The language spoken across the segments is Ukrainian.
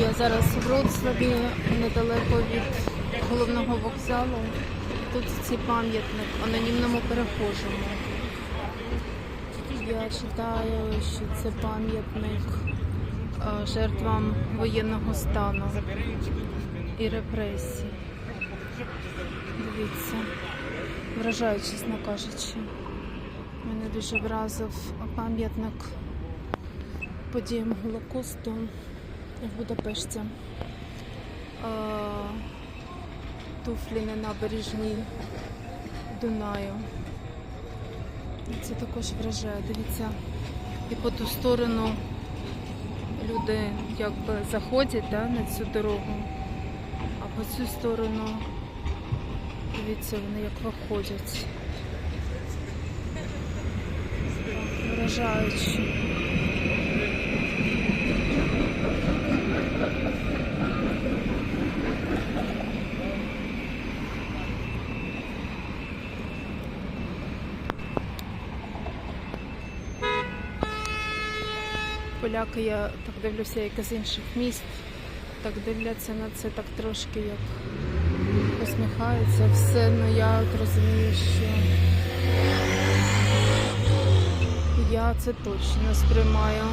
Я зараз в Вроцлаві, недалеко від головного вокзалу. Тут цей пам'ятник анонімному перехожому. Я читаю, що це пам'ятник е, жертвам воєнного стану і репресій. Дивіться, вражає, чесно кажучи. Мене дуже вразив пам'ятник подіям Голокосту в Будапешті. Туфлі на набережній Дунаю. Це також вражає. Дивіться, і по ту сторону люди якби заходять да, на цю дорогу, а по цю сторону, дивіться, вони як виходять. Вражаючи. Поляки, я так дивлюся, як з інших міст, так дивляться на це так трошки як посміхаються. Все, ну я розумію, що я це точно сприймаю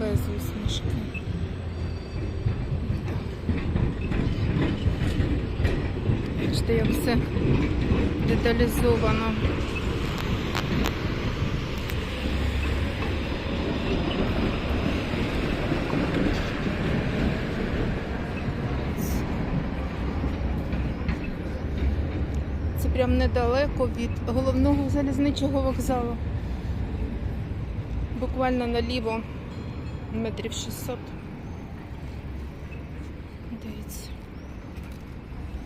без усмішки. Бачите, як все деталізовано. Це прям недалеко від головного залізничого вокзалу. Буквально наліво метрів 600. Дивіться.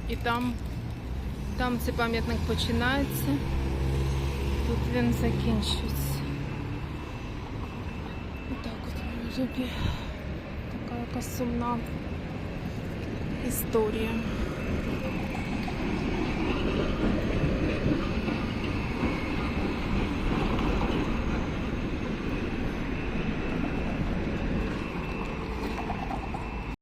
І там, там цей пам'ятник починається, тут він закінчується. Отак от в така якась сумна історія.